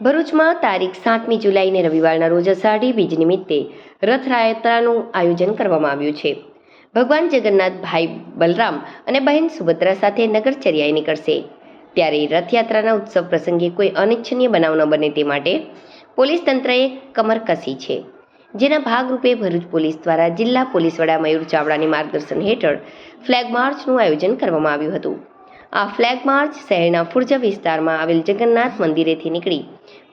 ભરૂચમાં તારીખ સાતમી જુલાઈને રવિવારના રોજ અષાઢી બીજ નિમિત્તે રથયાત્રાનું આયોજન કરવામાં આવ્યું છે. ભગવાન જગન્નાથ ભાઈ બલરામ અને બહેન સુભદ્રા સાથે નગરચર્યાએ નીકળશે. ત્યારે રથયાત્રાના ઉત્સવ પ્રસંગે કોઈ અનિચ્છનીય બનાવ ન બને તે માટે પોલીસ તંત્રએ કમર કસી છે. જેના ભાગરૂપે ભરૂચ પોલીસ દ્વારા જિલ્લા પોલીસ વડા મયુર ચાવડાની માર્ગદર્શન હેઠળ ફ્લેગ માર્ચનું આયોજન કરવામાં આવ્યું હતું. આ ફ્લેગ માર્ચ શહેરના ફુરજા વિસ્તારમાં આવેલ જગન્નાથ મંદિરેથી નીકળી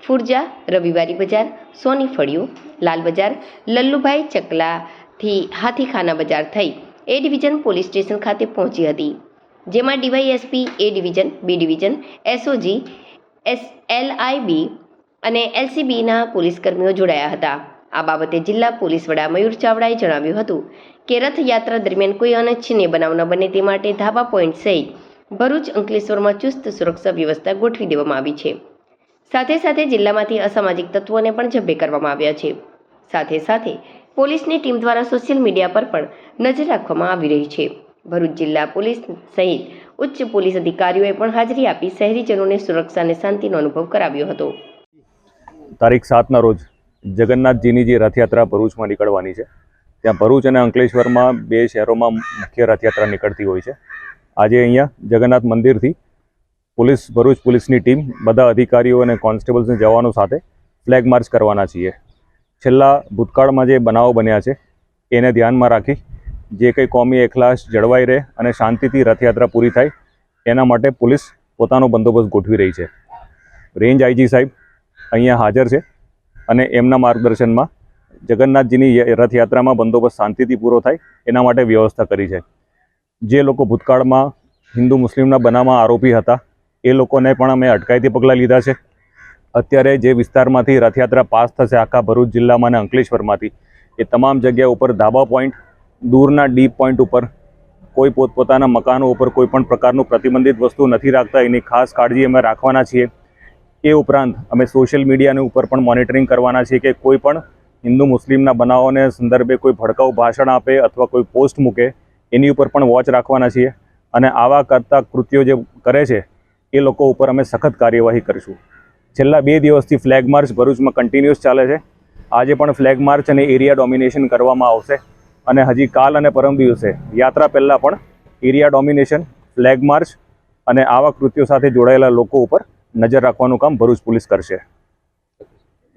ફુરજા, રવિવારી બજાર, સોની ફળિયું, લાલ બજાર, લલ્લુભાઈ ચકલાથી હાથીખાના બજાર થઈ એ ડિવિઝન પોલીસ સ્ટેશન ખાતે પહોંચી હતી, જેમાં DYSP, A division, B division, SOG, S LIB અને એલસીબીના પોલીસકર્મીઓ જોડાયા હતા. આ બાબતે જિલ્લા પોલીસ વડા મયુર ચાવડાએ જણાવ્યું હતું કે રથયાત્રા દરમિયાન કોઈ અનિચ્છનીય બનાવ ન બને તે માટે ધાબા પોઈન્ટ સહિત ભરૂચ અંકલેશ્વરમાં ચુસ્ત સુરક્ષા વ્યવસ્થા ગોઠવી દેવામાં આવી છે. સાથે સાથે જિલ્લામાંથી અસામાજિક તત્વોને પણ જબ્બે કરવામાં આવ્યા છે. સાથે સાથે પોલીસની ટીમ દ્વારા સોશિયલ મીડિયા પર પણ નજર રાખવામાં આવી રહી છે. ભરૂચ જિલ્લા પોલીસ સહિત ઉચ્ચ પોલીસ અધિકારીઓએ પણ હાજરી આપી શહેરીજનોને સુરક્ષા અને શાંતિનો અનુભવ કરાવ્યો હતો. તારીખ સાતના રોજ જગન્નાથજીની જે રથયાત્રા ભરૂચમાં નીકળવાની છે, ત્યાં ભરૂચ અને અંકલેશ્વરમાં બે શહેરોમાં મુખ્ય રથયાત્રા નીકળતી હોય છે. આજે અહીંયા જગન્નાથ મંદિરથી પોલીસ, ભરૂચ પોલીસની ટીમ બધા અધિકારીઓ અને કોન્સ્ટેબલ્સને જવાનો સાથે ફ્લેગ માર્ચ કરવાના છીએ. છેલ્લા ભૂતકાળમાં જે બનાવો બન્યા છે, એને ધ્યાનમાં રાખી જે કંઈ કોમી એખલાસ જળવાઈ રહે અને શાંતિથી રથયાત્રા પૂરી થાય, એના માટે પોલીસ પોતાનો બંદોબસ્ત ગોઠવી રહી છે. રેન્જ આઈજી સાહેબ અહીંયા હાજર છે અને એમના માર્ગદર્શનમાં જગન્નાથજીની રથયાત્રામાં બંદોબસ્ત શાંતિથી પૂરો થાય, એના માટે વ્યવસ્થા કરી છે. જે લોકો ભૂતકાળમાં હિન્દુ મુસ્લિમના બનાવમાં આરોપી હતા એ લોકોને પણ અમે અટકાયતી પગલાં લીધા છે. અત્યારે જે વિસ્તારમાંથી રથયાત્રા પાસ થશે આખા ભરૂચ જિલ્લામાં અને અંકલેશ્વરમાંથી, એ તમામ જગ્યા ઉપર ધાબા પોઈન્ટ, દૂરના ડીપ પોઈન્ટ ઉપર, કોઈ પોતપોતાના મકાનો ઉપર કોઈ પણ પ્રકારનું પ્રતિબંધિત વસ્તુ નથી રાખતા, એની ખાસ કાળજી અમે રાખવાના છીએ. એ ઉપરાંત અમે સોશિયલ મીડિયાની ઉપર પણ મોનિટરિંગ કરવાના છીએ કે કોઈ પણ હિન્દુ મુસ્લિમના બનાવોને સંદર્ભે કોઈ ભડકાઉ ભાષણ આપે અથવા કોઈ પોસ્ટ મૂકે, એની ઉપર પણ વોચ રાખવાના છીએ. અને આવા કરતા કૃત્યો જે કરે છે એ લોકો ઉપર અમે સખત કાર્યવાહી કરીશું. છેલ્લા બે દિવસથી ફ્લેગ માર્ચ ભરૂચમાં કન્ટિન્યુઅસ ચાલે છે. આજે પણ ફ્લેગ માર્ચ અને એરિયા ડોમિનેશન કરવામાં આવશે અને હજી કાલ અને પરમ દિવસે યાત્રા પહેલાં પણ એરિયા ડોમિનેશન ફ્લેગ માર્ચ અને આવા કૃત્યો સાથે જોડાયેલા લોકો ઉપર નજર રાખવાનું કામ ભરૂચ પોલીસ કરશે.